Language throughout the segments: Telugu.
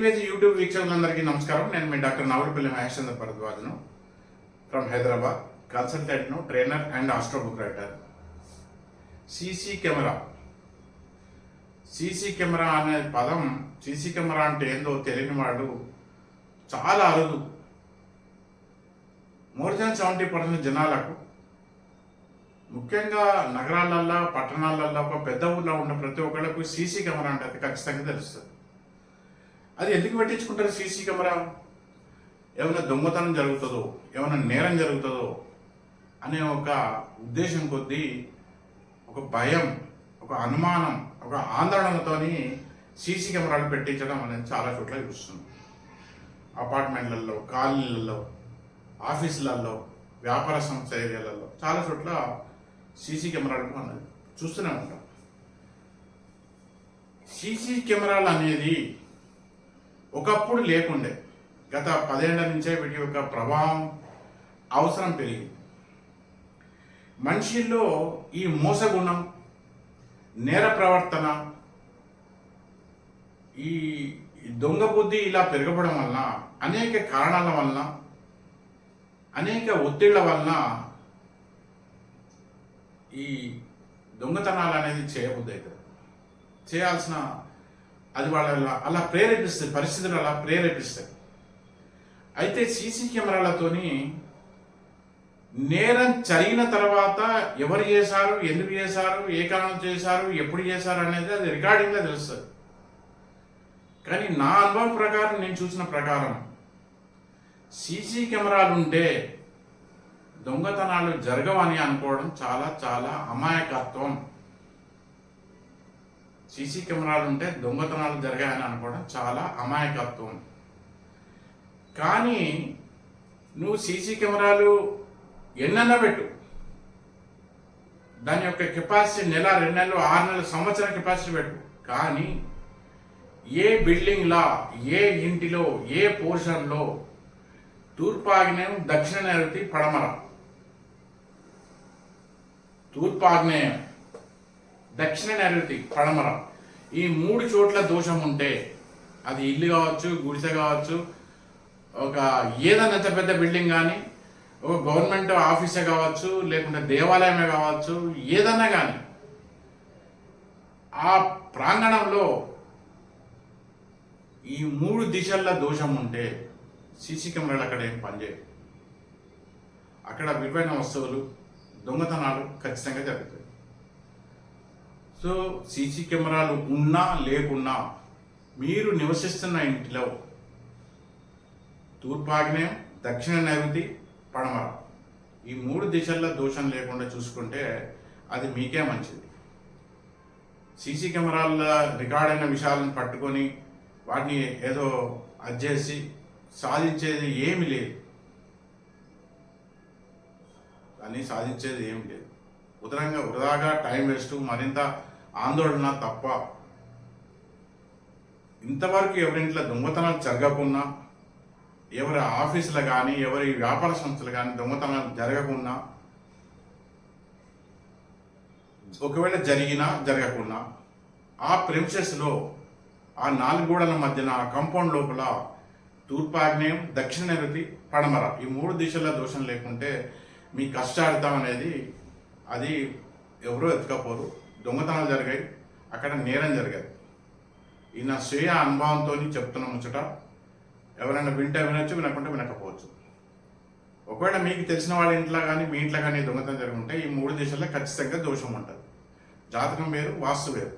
యూట్యూబ్ వీక్షకులందరికీ నమస్కారం. నేను మీ డాక్టర్ నావలపల్లి మహేష్ చంద్ర భరద్వాజను. From Hyderabad. కన్సల్టెంట్ను trainer and astro book writer. CC camera. CC camera అనే పదం సీసీ కెమెరా అంటే ఏందో తెలియని వాడు చాలా అరుదు. మోర్ దాన్ సెవెంటీ పర్సెంట్ జనాలకు ముఖ్యంగా నగరాలల్లో పట్టణాలల్లో ఒక పెద్ద ఊళ్ళో ఉన్న ప్రతి ఒక్కళ్ళకు సీసీ కెమెరా అంటే అది ఖచ్చితంగా తెలుస్తుంది. అది ఎందుకు పెట్టించుకుంటారు సీసీ కెమెరా? ఏమైనా దొంగతనం జరుగుతుందో ఏమైనా నేరం జరుగుతుందో అనే ఒక ఉద్దేశం కొద్దీ ఒక భయం ఒక అనుమానం ఒక ఆందోళనతోని సీసీ కెమెరాలు పెట్టించడం అనేది చాలా చోట్ల చూస్తుంది అపార్ట్మెంట్లలో కాలనీలలో ఆఫీసులలో వ్యాపార సంస్థ ఏరియాలలో చాలా చోట్ల సీసీ కెమెరాలు మనం చూస్తూనే ఉంటాం. సీసీ కెమెరాలు అనేది ఒకప్పుడు లేకుండే. గత పదేళ్ళ నుంచే వీటి యొక్క ప్రభావం అవసరం పెరిగింది. మనిషిలో ఈ మోసగుణం నేర ప్రవర్తన ఈ దొంగ బుద్ధి ఇలా పెరగడం వలన అనేక కారణాల వలన అనేక ఒత్తిళ్ళ వలన ఈ దొంగతనాలు అనేది చేయబుద్ధి అవుతుంది. చేయాల్సిన అది వాళ్ళ అలా ప్రేరేపిస్తాయి పరిస్థితులు అలా ప్రేరేపిస్తాయి అయితే సీసీ కెమెరాలతోని నేరం జరిగిన తర్వాత ఎవరు చేశారు ఎందుకు చేశారు ఏ కారణం చేశారు ఎప్పుడు చేశారు అనేది అది రికార్డింగ్లో తెలుస్తుంది. కానీ నా అనుభవం ప్రకారం నేను చూసిన ప్రకారం సీసీ కెమెరాలు ఉంటే దొంగతనాలు జరగవని అనుకోవడం చాలా చాలా అమాయకత్వం. సీసీ కెమెరాలు ఉంటే దొంగతనాలు జరిగాయని అనుకోవడం చాలా అమాయకత్వం. కానీ నువ్వు సీసీ కెమెరాలు ఎన్నన్నా పెట్టు. దాని యొక్క కెపాసిటీ నెల రెండు నెలలు ఆరు నెలలు సంవత్సరం కెపాసిటీ పెట్టు. కానీ ఏ బిల్డింగ్లా ఏ ఇంటిలో ఏ పోర్షన్లో తూర్పాగ్నేయం దక్షిణ నైరుతి పడమర? తూర్పాగ్నేయం. దక్షిణ నైరుతి పడమర. ఈ మూడు చోట్ల దోషం ఉంటే అది ఇల్లు కావచ్చు గుడిసె కావచ్చు ఒక ఏదైనా ఎంత పెద్ద బిల్డింగ్ కానీ ఒక గవర్నమెంట్ ఆఫీసే కావచ్చు లేకుంటే దేవాలయమే కావచ్చు ఏదన్నా కానీ ఆ ప్రాంగణంలో ఈ మూడు దిశల్లో దోషం ఉంటే సీసీ కెమెరాలు అక్కడ ఏం పనిచేయవు. అక్కడ విలువైన వస్తువులు దొంగతనాలు ఖచ్చితంగా జరుగుతాయి. సో సీసీ కెమెరాలు ఉన్నా లేకున్నా మీరు నివసిస్తున్న ఇంటిలో తూర్పాగ్నేయం దక్షిణ నైరుతి పడమర. ఈ మూడు దిశల్లో దోషం లేకుండా చూసుకుంటే అది మీకే మంచిది. సీసీ కెమెరాల రికార్డ్ అయిన విషయాలను పట్టుకొని వాటిని ఏదో అజ్జేసి సాధించేది ఏమి లేదు. కానీ సాధించేది ఏమి లేదు. ఉదరంగా వృధాగా టైం వేస్ట్ మరింత ఆందోళన తప్ప ఇంతవరకు ఎవరింట్లో దొంగతనాలు జరగకున్నా ఎవరి ఆఫీసులు కానీ ఎవరి వ్యాపార సంస్థలు కానీ దొంగతనాలు జరగకున్నా ఒకవేళ జరిగినా జరగకుండా ఆ ప్రిన్సెస్లో ఆ నాలుగు గోడల మధ్యన ఆ లోపల తూర్పాగ్నేయం దక్షిణ నైరుతి పడమర ఈ మూడు దిశల దోషం లేకుంటే మీ కష్టార్థం అనేది అది ఎవరో ఎత్తుకపోరు. దొంగతనాలు జరిగాయి. అక్కడ నేరం జరిగాయి ఈ నా స్వీయ అనుభవంతో చెప్తున్న ముచ్చట ఎవరైనా వింటే వినొచ్చు వినకుంటే వినకపోవచ్చు. ఒకవేళ మీకు తెలిసిన వాళ్ళ ఇంట్లో కానీ మీ ఇంట్లో కానీ దొంగతనం జరుగుంటే ఈ మూడు దిశల్లో ఖచ్చితంగా దోషం ఉంటుంది. జాతకం వేరు వాస్తు వేరు.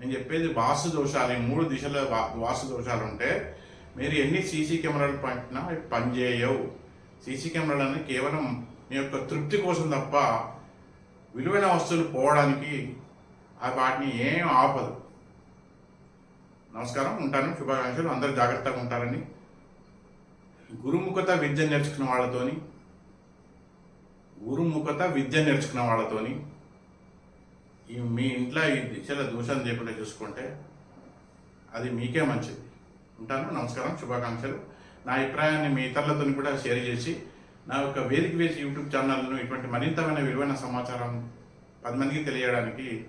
నేను చెప్పేది వాస్తు దోషాలు ఈ మూడు దిశల వా- వాస్తు దోషాలు ఉంటే మీరు ఎన్ని సీసీ కెమెరాలు పెట్టినా పనిచేయవు. సీసీ కెమెరాలు అనేది కేవలం మీ యొక్క తృప్తి కోసం తప్ప విలువైన వస్తువులు పోవడానికి ఆ వాటిని ఏం ఆపదు. నమస్కారం ఉంటాను. శుభాకాంక్షలు. అందరూ జాగ్రత్తగా ఉంటారని గురుముఖత విద్య నేర్చుకున్న వాళ్ళతోని గురుముఖత విద్య నేర్చుకున్న వాళ్ళతోని ఈ మీ ఇంట్లో ఈ దిశల దోషం చేయకుండా చూసుకుంటే అది మీకే మంచిది. ఉంటాను. నమస్కారం. శుభాకాంక్షలు. నా అభిప్రాయాన్ని మీ ఇతరులతో కూడా షేర్ చేసి నా యొక్క వేదిక వేసి యూట్యూబ్ ఛానల్ను ఇటువంటి మరింతమైన విలువైన సమాచారం పది మందికి తెలియడానికి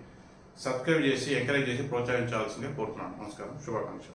సబ్స్క్రైబ్ చేసి ఎంకరేజ్ చేసి ప్రోత్సహించాల్సిందే కోరుతున్నాను. నమస్కారం. శుభాకాంక్షలు.